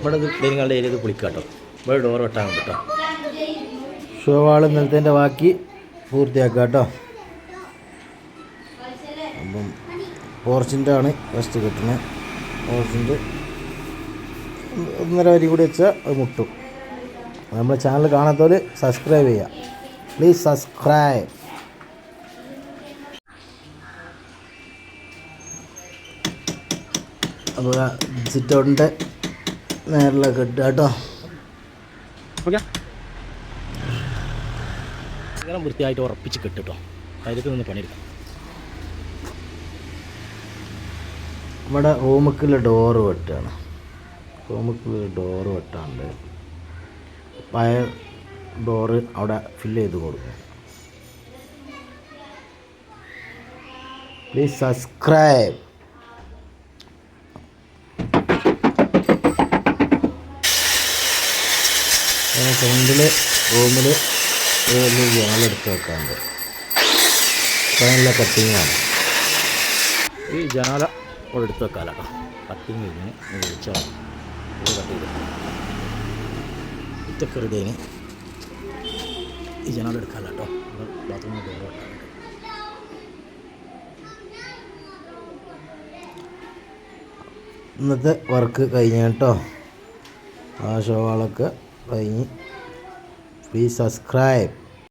ഇവിടെ നിങ്ങളുടെ ഏരിയത് പൊളിക്കാം കേട്ടോ. ഇവിടെ ഡോർ വെട്ടാൻ കേട്ടോ ഷോവാൾ ഇന്നലത്തെ ബാക്കി പൂർത്തിയാക്കുക കേട്ടോ. അപ്പം പോർച്ചിന്റെ ആണ് ഫസ്റ്റ് കിട്ടുന്നത്. പോർച്ചിന്റെ ഒന്നര വരി കൂടി വെച്ചാൽ അത് മുട്ടും. നമ്മുടെ ചാനൽ കാണാത്തവർ സബ്സ്ക്രൈബ് ചെയ്യുക. പ്ലീസ് സബ്സ്ക്രൈബ് അപ്പോൾ സിറ്റ് ഔട്ടിന്റെ നേരിലൊക്കെ ഇട്ടുക കേട്ടോ വൃത്തിയായിട്ട് ഉറപ്പിച്ച് കെട്ടിട്ടോ. അതിലേക്ക് നിന്ന് പണിയെടുക്കാം. ഇവിടെ റൂമുക്കുള്ള ഡോറ് വെട്ടാണ്. റൂമുക്കുള്ള ഡോറ് വെട്ടാണ്ട് പഴയ ഡോറ് അവിടെ ഫില്ല് ചെയ്ത് കൊടുക്കും. പ്ലീസ് സബ്സ്ക്രൈബ് ഫ്രണ്ടിൽ റൂമിൽ ഒരു വലിയ ജനലെടുത്ത് വെക്കാണ്ട്. അതിനുള്ള കട്ടിങ്ങാണ് ഈ ജനാല ഇവിടെ എടുത്ത് വെക്കാലോ കേട്ടോ കട്ടിങ് കഴിഞ്ഞ് വിളിച്ചാൽ ഇത് കട്ട് ചെയ്ത്. ഇതൊക്കെ റെഡിയായി ഈ ജനാല എടുക്കാമല്ലോ കേട്ടോ ബാത്റൂമിൽ ഡോർ ഇന്നത്തെ വർക്ക് കഴിഞ്ഞ കേട്ടോ ആ ഷോവാളൊക്കെ കഴിഞ്ഞ് പ്ലീസ് സബ്സ്ക്രൈബ്